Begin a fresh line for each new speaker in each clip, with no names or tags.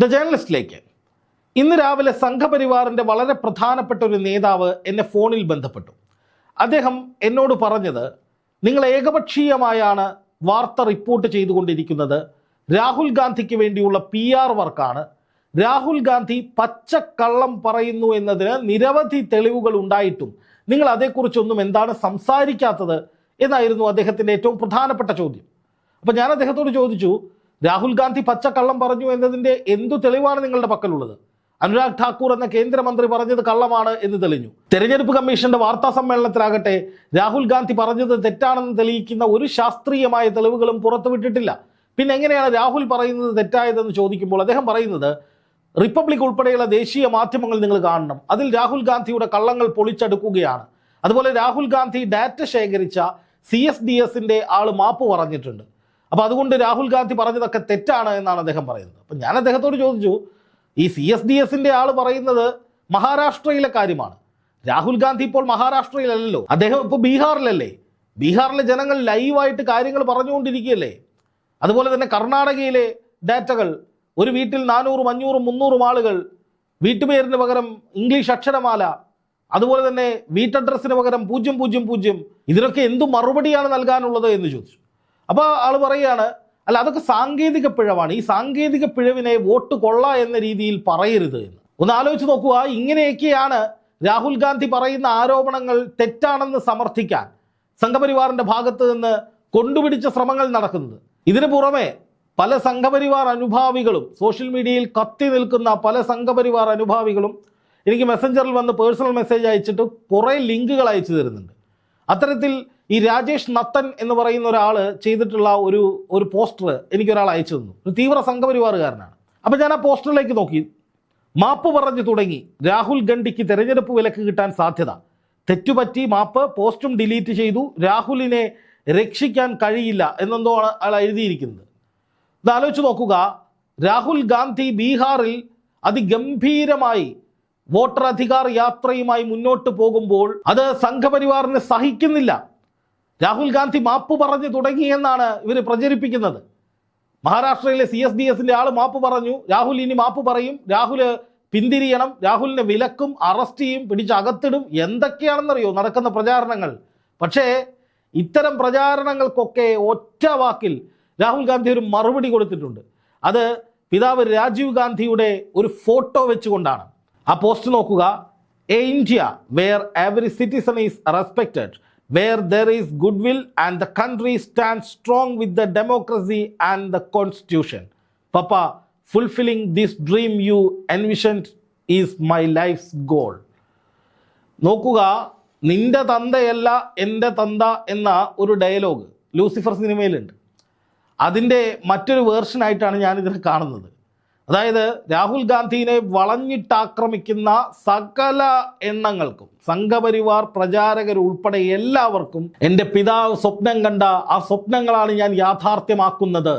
The ജേർണലിസ്റ്റിലേക്ക് ഇന്ന് രാവിലെ സംഘപരിവാറിന്റെ വളരെ പ്രധാനപ്പെട്ട ഒരു നേതാവ് എന്നെ ഫോണിൽ ബന്ധപ്പെട്ടു. അദ്ദേഹം എന്നോട് പറഞ്ഞത് നിങ്ങൾ ഏകപക്ഷീയമായാണ് വാർത്ത റിപ്പോർട്ട് ചെയ്തുകൊണ്ടിരിക്കുന്നത്. രാഹുൽ ഗാന്ധിക്ക് വേണ്ടിയുള്ള പി ആർ വർക്കാണ്. രാഹുൽ ഗാന്ധി പച്ചക്കള്ളം പറയുന്നു എന്നതിന് നിരവധി തെളിവുകൾ ഉണ്ടായിട്ടും നിങ്ങൾ അതേക്കുറിച്ചൊന്നും എന്താണ് സംസാരിക്കാത്തത്? എന്നായിരുന്നു അദ്ദേഹത്തിന്റെ ഏറ്റവും പ്രധാനപ്പെട്ട ചോദ്യം. അപ്പം ഞാൻ അദ്ദേഹത്തോട് ചോദിച്ചു രാഹുൽ ഗാന്ധി പച്ചക്കള്ളം പറഞ്ഞു എന്നതിന്റെ എന്തു തെളിവാണ് നിങ്ങളുടെ പക്കലുള്ളത്? അനുരാഗ് ഠാക്കൂർ എന്ന കേന്ദ്രമന്ത്രി പറഞ്ഞത് കള്ളമാണ് എന്ന് തെളിഞ്ഞു. തെരഞ്ഞെടുപ്പ് കമ്മീഷന്റെ വാർത്താ സമ്മേളനത്തിലാകട്ടെ രാഹുൽ ഗാന്ധി പറഞ്ഞത് തെറ്റാണെന്ന് തെളിയിക്കുന്ന ഒരു ശാസ്ത്രീയമായ തെളിവുകളും പുറത്തുവിട്ടിട്ടില്ല. പിന്നെ എങ്ങനെയാണ് രാഹുൽ പറയുന്നത് തെറ്റായതെന്ന് ചോദിക്കുമ്പോൾ അദ്ദേഹം പറയുന്നത് റിപ്പബ്ലിക് ഉൾപ്പെടെയുള്ള ദേശീയ മാധ്യമങ്ങൾ നിങ്ങൾ കാണണം. അതിൽ രാഹുൽ ഗാന്ധിയുടെ കള്ളങ്ങൾ പൊളിച്ചെടുക്കുകയാണ്. അതുപോലെ രാഹുൽ ഗാന്ധി ഡാറ്റ ശേഖരിച്ച സി എസ് ഡി എസിന്റെ ആൾ മാപ്പ് പറഞ്ഞിട്ടുണ്ട്. അപ്പൊ അതുകൊണ്ട് രാഹുൽ ഗാന്ധി പറഞ്ഞതൊക്കെ തെറ്റാണ് എന്നാണ് അദ്ദേഹം പറയുന്നത്. അപ്പൊ ഞാൻ അദ്ദേഹത്തോട് ചോദിച്ചു ഈ സി എസ് ഡി എസിന്റെ ആൾ പറയുന്നത് മഹാരാഷ്ട്രയിലെ കാര്യമാണ്. രാഹുൽ ഗാന്ധി ഇപ്പോൾ മഹാരാഷ്ട്രയിലല്ലല്ലോ. അദ്ദേഹം ഇപ്പോൾ ബീഹാറിലല്ലേ? ബീഹാറിലെ ജനങ്ങൾ ലൈവായിട്ട് കാര്യങ്ങൾ പറഞ്ഞുകൊണ്ടിരിക്കുകയല്ലേ? അതുപോലെ തന്നെ കർണാടകയിലെ ഡാറ്റകൾ ഒരു വീട്ടിൽ നാനൂറും അഞ്ഞൂറും മുന്നൂറും ആളുകൾ വീട്ടുപേരിന് പകരം ഇംഗ്ലീഷ് അക്ഷരമാല അതുപോലെ തന്നെ വീട്ടഡ്രസ്സിന് പകരം പൂജ്യം പൂജ്യം പൂജ്യം ഇതിനൊക്കെ എന്തു മറുപടിയാണ് നൽകാനുള്ളത് എന്ന് ചോദിച്ചു. അപ്പോൾ ആൾ പറയുകയാണ് അല്ല അതൊക്കെ സാങ്കേതിക പിഴവാണ്. ഈ സാങ്കേതിക പിഴവിനെ വോട്ട് കൊള്ള എന്ന രീതിയിൽ പറയരുത് എന്ന്. ഒന്ന് ആലോചിച്ച് നോക്കുക ഇങ്ങനെയൊക്കെയാണ് രാഹുൽ ഗാന്ധി പറയുന്ന ആരോപണങ്ങൾ തെറ്റാണെന്ന് സമർത്ഥിക്കാൻ സംഘപരിവാറിന്റെ ഭാഗത്ത് നിന്ന് കൊണ്ടുപിടിച്ച ശ്രമങ്ങൾ നടക്കുന്നത്. ഇതിനു പുറമെ പല സംഘപരിവാർ അനുഭാവികളും സോഷ്യൽ മീഡിയയിൽ കത്തി നിൽക്കുന്ന പല സംഘപരിവാർ അനുഭാവികളും എനിക്ക് മെസ്സഞ്ചറിൽ വന്ന് പേഴ്സണൽ മെസ്സേജ് അയച്ചിട്ട് കുറേ ലിങ്കുകൾ അയച്ചു തരുന്നുണ്ട്. അത്തരത്തിൽ ഈ രാജേഷ് നത്തൻ എന്ന് പറയുന്ന ഒരാൾ ചെയ്തിട്ടുള്ള ഒരു ഒരു പോസ്റ്റർ എനിക്കൊരാൾ അയച്ചു തന്നു. ഒരു തീവ്ര സംഘപരിവാറുകാരനാണ്. അപ്പം ഞാൻ ആ പോസ്റ്ററിലേക്ക് നോക്കി. മാപ്പ് പറഞ്ഞു തുടങ്ങി. രാഹുൽ ഗണ്ഡിക്ക് തെരഞ്ഞെടുപ്പ് വിലക്ക് കിട്ടാൻ സാധ്യത. തെറ്റുപറ്റി മാപ്പ് പോസ്റ്റും ഡിലീറ്റ് ചെയ്തു. രാഹുലിനെ രക്ഷിക്കാൻ കഴിയില്ല എന്നെന്തോ അയാൾ എഴുതിയിരിക്കുന്നത്. ഇത് ആലോചിച്ച് നോക്കുക. രാഹുൽ ഗാന്ധി ബീഹാറിൽ അതിഗംഭീരമായി വോട്ടർ അധികാർ യാത്രയുമായി മുന്നോട്ട് പോകുമ്പോൾ അത് സംഘപരിവാറിനെ സഹിക്കുന്നില്ല. രാഹുൽ ഗാന്ധി മാപ്പ് പറഞ്ഞു തുടങ്ങിയെന്നാണ് ഇവർ പ്രചരിപ്പിക്കുന്നത്. മഹാരാഷ്ട്രയിലെ സി എസ് ഡി എസിന്റെ ആൾ മാപ്പ് പറഞ്ഞു. രാഹുൽ ഇനി മാപ്പ് പറയും. രാഹുൽ പിന്തിരിയണം. രാഹുലിനെ വിലക്കും അറസ്റ്റ് ചെയ്യും പിടിച്ച് അകത്തിടും. എന്തൊക്കെയാണെന്നറിയോ? നടക്കുന്ന പ്രചാരണങ്ങൾ. പക്ഷേ ഇത്തരം പ്രചാരണങ്ങൾക്കൊക്കെ ഒറ്റ വാക്കിൽ രാഹുൽ ഗാന്ധി ഒരു മറുപടി കൊടുത്തിട്ടുണ്ട്. അത് പിതാവ് രാജീവ് ഗാന്ധിയുടെ ഒരു ഫോട്ടോ വെച്ചുകൊണ്ടാണ്. ആ പോസ്റ്റ് നോക്കുക. A India where every citizen is respected. Where there is good will and the country stand strong with the democracy and the constitution papa fulfilling this dream you envisioned is my life's goal നോക്കുക നിന്റെ തന്തയല്ല എന്റെ തന്ത എന്ന ഒരു dialogue Lucifer സിനിമയിലുണ്ട്. അതിന്റെ മറ്റൊരു വേർഷനായിട്ടാണ് ഞാനിതിനെ കാണുന്നത്. അതായത് രാഹുൽ ഗാന്ധിനെ വളഞ്ഞിട്ടാക്രമിക്കുന്ന സകല എണ്ണങ്ങൾക്കും സംഘപരിവാർ പ്രചാരകർ ഉൾപ്പെടെ എല്ലാവർക്കും എന്റെ പിതാവ് സ്വപ്നം കണ്ട ആ സ്വപ്നങ്ങളാണ് ഞാൻ യാഥാർത്ഥ്യമാക്കുന്നത്.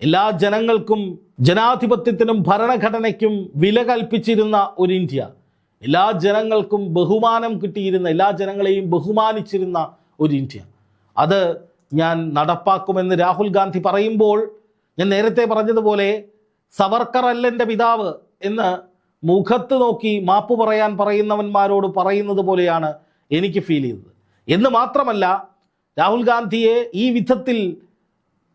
എല്ലാ ജനങ്ങൾക്കും ജനാധിപത്യത്തിനും ഭരണഘടനയ്ക്കും വില കൽപ്പിച്ചിരുന്ന ഒരു ഇന്ത്യ. എല്ലാ ജനങ്ങൾക്കും ബഹുമാനം കിട്ടിയിരുന്ന എല്ലാ ജനങ്ങളെയും ബഹുമാനിച്ചിരുന്ന ഒരു ഇന്ത്യ. അത് ഞാൻ നടപ്പാക്കുമെന്ന് രാഹുൽ ഗാന്ധി പറയുമ്പോൾ ഞാൻ നേരത്തെ പറഞ്ഞതുപോലെ സവർക്കർ അല്ല പിതാവ് എന്ന് മുഖത്ത് നോക്കി മാപ്പ് പറയാൻ പറയുന്നവന്മാരോട് പറയുന്നത് പോലെയാണ് എനിക്ക് ഫീൽ ചെയ്തത്. എന്ന് മാത്രമല്ല രാഹുൽ ഗാന്ധിയെ ഈ വിധത്തിൽ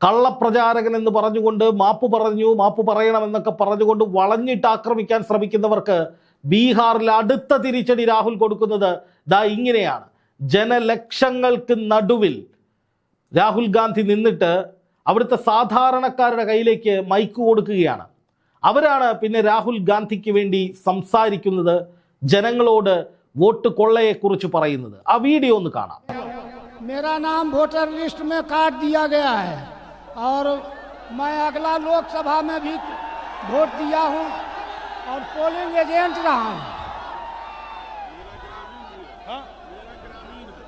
കള്ളപ്രചാരകൻ എന്ന് പറഞ്ഞുകൊണ്ട് മാപ്പ് പറഞ്ഞു മാപ്പ് പറയണമെന്നൊക്കെ പറഞ്ഞുകൊണ്ട് വളഞ്ഞിട്ട് ആക്രമിക്കാൻ ശ്രമിക്കുന്നവർക്ക് ബീഹാറിൽ അടുത്ത തിരിച്ചടി രാഹുൽ കൊടുക്കുന്നത് ദാ ഇങ്ങനെയാണ്. ജനലക്ഷങ്ങൾക്ക് നടുവിൽ രാഹുൽ ഗാന്ധി നിന്നിട്ട് അവിടുത്തെ സാധാരണക്കാരുടെ കയ്യിലേക്ക് മൈക്ക് കൊടുക്കുകയാണ് അവരാണ് പിന്നെ രാഹുൽ ഗാന്ധിക്ക് വേണ്ടി സംസാരിക്കുന്നത് ജനങ്ങളോട് വോട്ട് കൊള്ളയെക്കുറിച്ച് പറയുന്നത് ആ വീഡിയോ ഒന്ന് കാണാം
मेरा नाम वोटर लिस्ट में काट दिया गया है और मैं अगला लोकसभा में भी वोट दिया हूं और पोलिंग एजेंट रहा हूं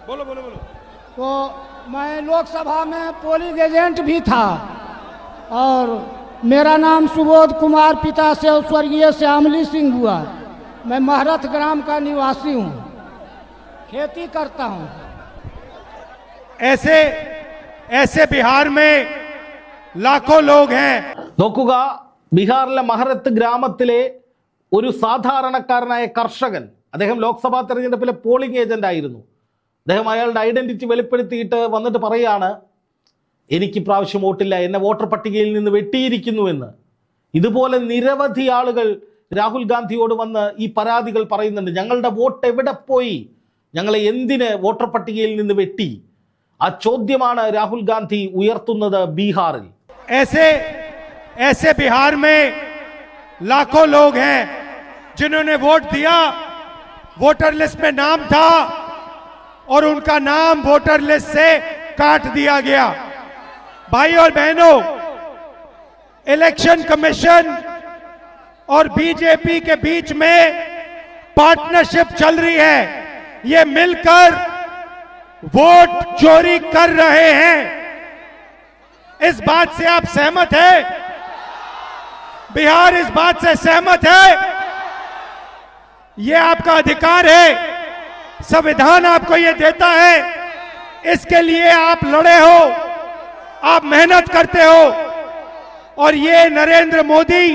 बोलो बोलो बोलो
तो मैं लोकसभा में पोलिंग एजेंट भी था और मेरा नाम सुबोध कुमार पिता से स्वर्गीय श्यामली सिंह हुआ मैं महरथ ग्राम का निवासी हूँ खेती करता हूँ
ऐसे ऐसे बिहार में लाखों लोग हैं
നോക്കുക ബീഹാറിലെ മഹരത്ത് ഗ്രാമത്തിലെ ഒരു സാധാരണക്കാരനായ കർഷകൻ അദ്ദേഹം ലോക്സഭാ തെരഞ്ഞെടുപ്പിലെ പോളിംഗ് ഏജന്റ് ആയിരുന്നു അദ്ദേഹം അയാളുടെ ഐഡന്റിറ്റി വെളിപ്പെടുത്തിയിട്ട് വന്നിട്ട് പറയാണ് എനിക്ക് ഇപ്രാവശ്യം വോട്ടില്ല എന്നെ വോട്ടർ പട്ടികയിൽ നിന്ന് വെട്ടിയിരിക്കുന്നുവെന്ന് ഇതുപോലെ നിരവധി ആളുകൾ രാഹുൽ ഗാന്ധിയോട് വന്ന് ഈ പരാതികൾ പറയുന്നുണ്ട് ഞങ്ങളുടെ വോട്ട് എവിടെ പോയി ഞങ്ങളെ എന്തിന് വോട്ടർ പട്ടികയിൽ നിന്ന് വെട്ടി ആ ചോദ്യമാണ് രാഹുൽ ഗാന്ധി ഉയർത്തുന്നത് ബീഹാറിൽ
ऐसे ऐसे बिहार में लाखों लोग हैं जिन्होंने वोट दिया वोटर लिस्ट में नाम था और उनका नाम वोटर लिस्ट से काट दिया गया। भाई और बहनों इलेक्शन कमीशन और बीजेपी के बीच में पार्टनरशिप चल रही है। ये मिलकर वोट चोरी कर रहे हैं। इस बात से आप सहमत है? बिहार इस बात से सहमत है? यह आपका अधिकार है। संविधान आपको यह देता है इसके लिए आप लड़े हो आप मेहनत करते हो और ये नरेंद्र मोदी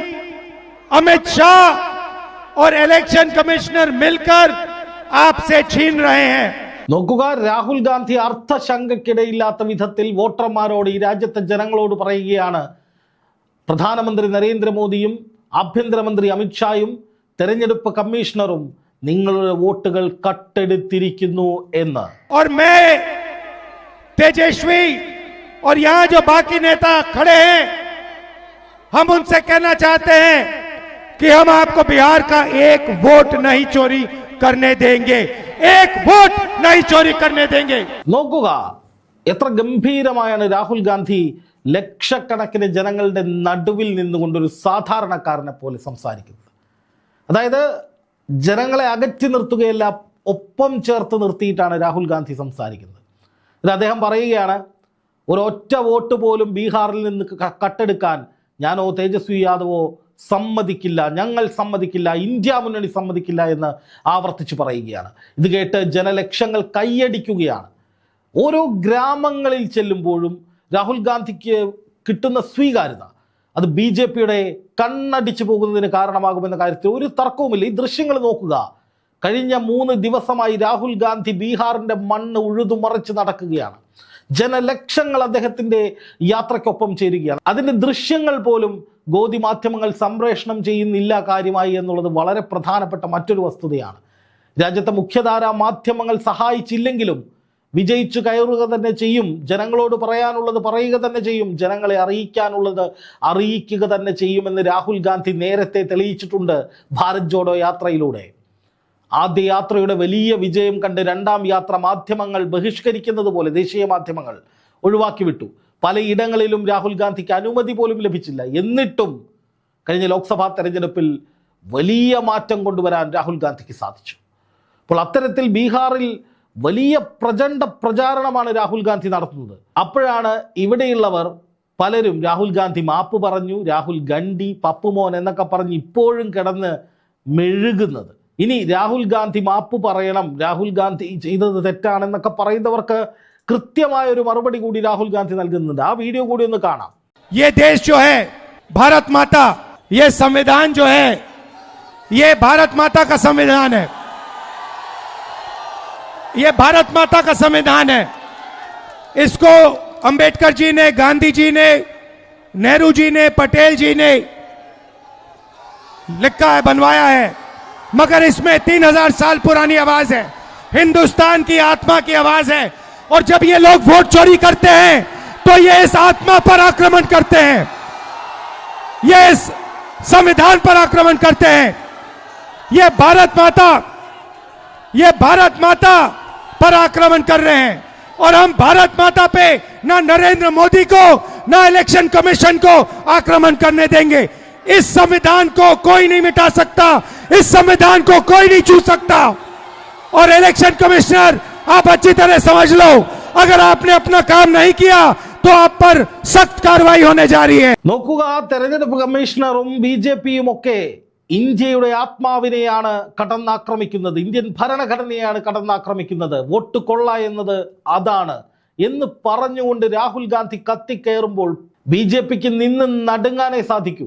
अमित शाह और इलेक्शन कमिश्नर मिलकर आपसे छीन रहे हैं
നോക്കുക രാഹുൽ ഗാന്ധി അർത്ഥശങ്കയ്ക്കിടയില്ലാത്ത വിധത്തിൽ വോട്ടർമാരോട് ഈ രാജ്യത്തെ ജനങ്ങളോട് പറയുകയാണ് പ്രധാനമന്ത്രി നരേന്ദ്രമോദിയും ആഭ്യന്തരമന്ത്രി അമിത്ഷായും തെരഞ്ഞെടുപ്പ് കമ്മീഷണറും നിങ്ങളുടെ വോട്ടുകൾ കട്ടെടുത്തിരിക്കുന്നു എന്ന്
और मैं तेजस्वी और यहां जो बाकी नेता खड़े हैं हम उनसे कहना चाहते हैं कि हम आपको बिहार का एक वोट नहीं चोरी करने देंगे एक वोट नहीं चोरी करने देंगे
നോക്കുക എത്ര ഗംഭീരമായാണ് രാഹുൽ ഗാന്ധി ലക്ഷക്കണക്കിന് ജനങ്ങളുടെ നടുവിൽ നിന്നുകൊണ്ടൊരു സാധാരണക്കാരനെ പോലെ സംസാരിക്കുന്നത് അതായത് ജനങ്ങളെ അകറ്റി നിർത്തുകയല്ല ഒപ്പം ചേർത്ത് നിർത്തിയിട്ടാണ് രാഹുൽ ഗാന്ധി സംസാരിക്കുന്നത്. ഇത് അദ്ദേഹം പറയുകയാണ് ഒരൊറ്റ വോട്ട് പോലും ബീഹാറിൽ നിന്ന് കട്ടെടുക്കാൻ ഞാനോ തേജസ്വി യാദവോ സമ്മതിക്കില്ല ഞങ്ങൾ സമ്മതിക്കില്ല ഇന്ത്യ മുന്നണി സമ്മതിക്കില്ല എന്ന് ആവർത്തിച്ച് പറയുകയാണ്. ഇത് കേട്ട് ജനലക്ഷങ്ങൾ കൈയടിക്കുകയാണ്. ഓരോ ഗ്രാമങ്ങളിൽ ചെല്ലുമ്പോഴും രാഹുൽ ഗാന്ധിക്ക് കിട്ടുന്ന സ്വീകാര്യത അത് ബി ജെ പിയുടെ കണ്ണടിച്ചു പോകുന്നതിന് കാരണമാകുമെന്ന കാര്യത്തിൽ ഒരു തർക്കവുമില്ല. ഈ ദൃശ്യങ്ങൾ നോക്കുക. കഴിഞ്ഞ മൂന്ന് ദിവസമായി രാഹുൽ ഗാന്ധി ബീഹാറിന്റെ മണ്ണ് ഉഴുതുമറിച്ച് നടക്കുകയാണ്. ജനലക്ഷങ്ങൾ അദ്ദേഹത്തിന്റെ യാത്രയ്ക്കൊപ്പം ചേരുകയാണ്. അതിന്റെ ദൃശ്യങ്ങൾ പോലും ഗോതി മാധ്യമങ്ങൾ സംപ്രേഷണം ചെയ്യുന്നില്ല കാര്യമായി എന്നുള്ളത് വളരെ പ്രധാനപ്പെട്ട മറ്റൊരു വസ്തുതയാണ്. രാജ്യത്തെ മുഖ്യധാരാ മാധ്യമങ്ങൾ സഹായിച്ചില്ലെങ്കിലും വിജയിച്ചു കയറുക തന്നെ ചെയ്യും. ജനങ്ങളോട് പറയാനുള്ളത് പറയുക തന്നെ ചെയ്യും. ജനങ്ങളെ അറിയിക്കാനുള്ളത് അറിയിക്കുക തന്നെ ചെയ്യുമെന്ന് രാഹുൽ ഗാന്ധി നേരത്തെ തെളിയിച്ചിട്ടുണ്ട് ഭാരത് ജോഡോ യാത്രയിലൂടെ. ആദ്യ യാത്രയുടെ വലിയ വിജയം കണ്ട് രണ്ടാം യാത്ര മാധ്യമങ്ങൾ ബഹിഷ്കരിക്കുന്നത് പോലെ ദേശീയ മാധ്യമങ്ങൾ ഒഴിവാക്കി വിട്ടു പലയിടങ്ങളിലും രാഹുൽ ഗാന്ധിക്ക് അനുമതി പോലും ലഭിച്ചില്ല. എന്നിട്ടും കഴിഞ്ഞ ലോക്സഭാ തെരഞ്ഞെടുപ്പിൽ വലിയ മാറ്റം കൊണ്ടുവരാൻ രാഹുൽ ഗാന്ധിക്ക് സാധിച്ചു. അപ്പോൾ അത്തരത്തിൽ ബീഹാറിൽ വലിയ പ്രചണ്ഡ പ്രചാരണമാണ് രാഹുൽ ഗാന്ധി നടത്തുന്നത് അപ്പോഴാണ് ഇവിടെയുള്ളവർ പലരും രാഹുൽ ഗാന്ധി മാപ്പ് പറഞ്ഞു രാഹുൽ ഗണ്ഡി പപ്പുമോൻ എന്നൊക്കെ പറഞ്ഞ് ഇപ്പോഴും കിടന്ന് മെഴുകുന്നത് ഇനി രാഹുൽ ഗാന്ധി മാപ്പ് പറയണം രാഹുൽ ഗാന്ധി ചെയ്തത് തെറ്റാണെന്നൊക്കെ പറയുന്നവർക്ക് കൃത്യമായ ഒരു മറുപടി കൂടി രാഹുൽ ഗാന്ധി നൽകുന്നുണ്ട് ആ വീഡിയോ കൂടി ഒന്ന് കാണാം
ये देश जो है भारत माता ये संविधान जो है ये भारत माता का संविधान है ये भारत माता का संविधान है। इसको अंबेडकर जी ने, गांधी जी ने, नेहरू जी ने, पटेल जी ने लिखा है, बनवाया है। मगर इसमें तीन हज़ार साल पुरानी आवाज़ है। हिंदुस्तान की आत्मा की आवाज़ है। और जब ये लोग वोट चोरी करते हैं तो ये इस आत्मा पर आक्रमण करते हैं। ये इस संविधान पर आक्रमण करते हैं। ये भारत माता, ये भारत माता पर आक्रमण कर रहे हैं और हम भारत माता पे ना नरेंद्र मोदी को ना इलेक्शन कमीशन को आक्रमण करने देंगे इस संविधान को कोई नहीं मिटा सकता इस संविधान को कोई नहीं छू सकता और इलेक्शन कमिश्नर आप अच्छी तरह समझ लो अगर आपने अपना काम नहीं किया तो आप पर सख्त कार्रवाई होने जा रही है
നോക്കുക തെരഞ്ഞെടുപ്പ് കമ്മീഷണറും ബി ജെ പിയും ഒക്കെ ഇന്ത്യയുടെ ആത്മാവിനെയാണ് കടന്നാക്രമിക്കുന്നത്. ഇന്ത്യൻ ഭരണഘടനയാണ് കടന്നാക്രമിക്കുന്നത്. വോട്ട് കൊള്ള എന്നത് അതാണ്. എന്ന് പറഞ്ഞുകൊണ്ട് രാഹുൽ ഗാന്ധി കത്തിക്കയറുമ്പോൾ ബി ജെ പിക്ക് നിന്ന് നടുങ്ങാനേ സാധിക്കൂ.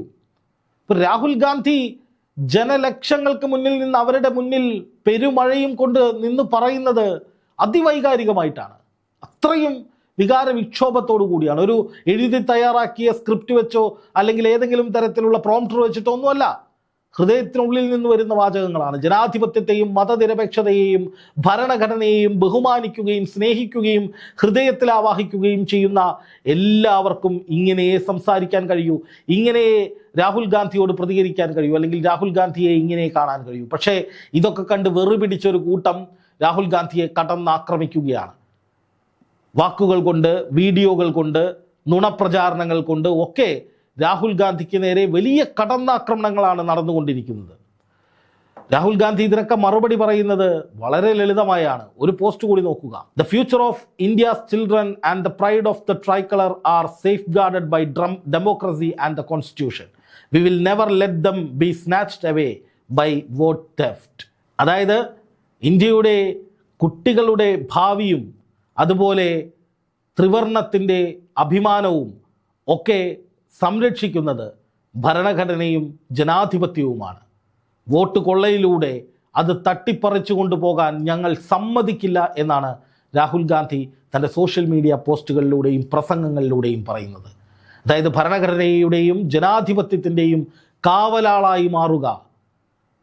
ഇപ്പൊ രാഹുൽ ഗാന്ധി ജനലക്ഷങ്ങൾക്ക് മുന്നിൽ നിന്ന് അവരുടെ മുന്നിൽ പെരുമഴയും കൊണ്ട് നിന്ന് പറയുന്നത് അതിവൈകാരികമായിട്ടാണ്. അത്രയും വികാര വിക്ഷോഭത്തോടു കൂടിയാണ്. ഒരു എഴുതി തയ്യാറാക്കിയ സ്ക്രിപ്റ്റ് വെച്ചോ അല്ലെങ്കിൽ ഏതെങ്കിലും തരത്തിലുള്ള പ്രോംപ്റ്റർ വെച്ചിട്ടോ ഒന്നുമല്ല. ഹൃദയത്തിനുള്ളിൽ നിന്ന് വരുന്ന വാചകങ്ങളാണ്. ജനാധിപത്യത്തെയും മതനിരപേക്ഷതയെയും ഭരണഘടനയെയും ബഹുമാനിക്കുകയും സ്നേഹിക്കുകയും ഹൃദയത്തിൽ ആവാഹിക്കുകയും ചെയ്യുന്ന എല്ലാവർക്കും ഇങ്ങനെ സംസാരിക്കാൻ കഴിയൂ. ഇങ്ങനെ രാഹുൽ ഗാന്ധിയോട് പ്രതികരിക്കാൻ കഴിയൂ. അല്ലെങ്കിൽ രാഹുൽ ഗാന്ധിയെ ഇങ്ങനെ കാണാൻ കഴിയൂ. പക്ഷേ ഇതൊക്കെ കണ്ട് വെറു പിടിച്ചൊരു കൂട്ടം രാഹുൽ ഗാന്ധിയെ കടന്നാക്രമിക്കുകയാണ്. വാക്കുകൾ കൊണ്ട് വീഡിയോകൾ കൊണ്ട് നുണപ്രചാരണങ്ങൾ കൊണ്ട് ഒക്കെ രാഹുൽ ഗാന്ധിക്ക് നേരെ വലിയ കടന്നാക്രമണങ്ങളാണ് നടന്നുകൊണ്ടിരിക്കുന്നത്. രാഹുൽ ഗാന്ധി ഇതിനൊക്കെ മറുപടി പറയുന്നത് വളരെ ലളിതമായാണ്. ഒരു പോസ്റ്റ് കൂടി നോക്കുക. The future of India's children and the pride of the tricolour are safeguarded by drum democracy and the constitution we will never let them be snatched away by vote theft അതായത് ഇന്ത്യയുടെ കുട്ടികളുടെ ഭാവിയും അതുപോലെ ത്രിവർണത്തിന്റെ അഭിമാനവും ഒക്കെ സംരക്ഷിക്കുന്നത് ഭരണഘടനയും ജനാധിപത്യവുമാണ്. വോട്ട് കൊള്ളയിലൂടെ അത് തട്ടിപ്പറിച്ചു കൊണ്ടുപോകാൻ ഞങ്ങൾ സമ്മതിക്കില്ല എന്നാണ് രാഹുൽ ഗാന്ധി തന്റെ സോഷ്യൽ മീഡിയ പോസ്റ്റുകളിലൂടെയും പ്രസംഗങ്ങളിലൂടെയും പറയുന്നത്. അതായത് ഭരണഘടനയുടെയും ജനാധിപത്യത്തിന്റെയും കാവലാളായി മാറുക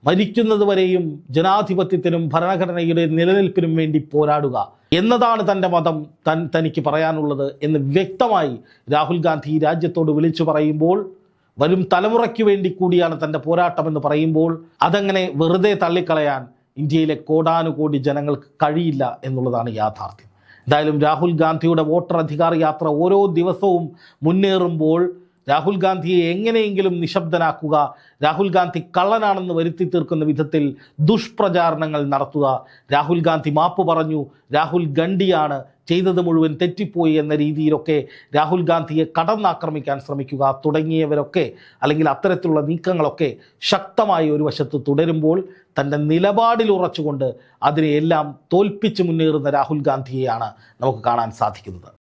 മരിക്കുന്നത് വരെയും ജനാധിപത്യത്തിനും ഭരണഘടനയുടെ നിലനിൽപ്പിനും വേണ്ടി പോരാടുക എന്നതാണ് തന്റെ മതം തൻ തനിക്ക് പറയാനുള്ളത് എന്ന് വ്യക്തമായി രാഹുൽ ഗാന്ധി രാജ്യത്തോട് വിളിച്ചു പറയുമ്പോൾ വരും തലമുറയ്ക്ക് വേണ്ടി കൂടിയാണ് തന്റെ പോരാട്ടമെന്ന് പറയുമ്പോൾ അതങ്ങനെ വെറുതെ തള്ളിക്കളയാൻ ഇന്ത്യയിലെ കോടാനുകോടി ജനങ്ങൾക്ക് കഴിയില്ല എന്നുള്ളതാണ് യാഥാർത്ഥ്യം. എന്തായാലും രാഹുൽ ഗാന്ധിയുടെ വോട്ടർ അധികാർ യാത്ര ഓരോ ദിവസവും മുന്നേറുമ്പോൾ രാഹുൽ ഗാന്ധിയെ എങ്ങനെയെങ്കിലും നിശബ്ദനാക്കുക രാഹുൽ ഗാന്ധി കള്ളനാണെന്ന് വരുത്തി തീർക്കുന്ന വിധത്തിൽ ദുഷ്പ്രചാരണങ്ങൾ നടത്തുക. രാഹുൽ ഗാന്ധി മാപ്പ് പറഞ്ഞു രാഹുൽ ഗണ്ഡിയാണ് ചെയ്തത് മുഴുവൻ തെറ്റിപ്പോയി എന്ന രീതിയിലൊക്കെ രാഹുൽ ഗാന്ധിയെ കടന്നാക്രമിക്കാൻ ശ്രമിക്കുക തുടങ്ങിയവരൊക്കെ അല്ലെങ്കിൽ അത്തരത്തിലുള്ള നീക്കങ്ങളൊക്കെ ശക്തമായി ഒരു വശത്ത് തുടരുമ്പോൾ തന്റെ നിലപാടിൽ ഉറച്ചുകൊണ്ട് അതിനെയെല്ലാം തോൽപ്പിച്ച് മുന്നേറുന്ന രാഹുൽ ഗാന്ധിയെയാണ് നമുക്ക് കാണാൻ സാധിക്കുന്നത്.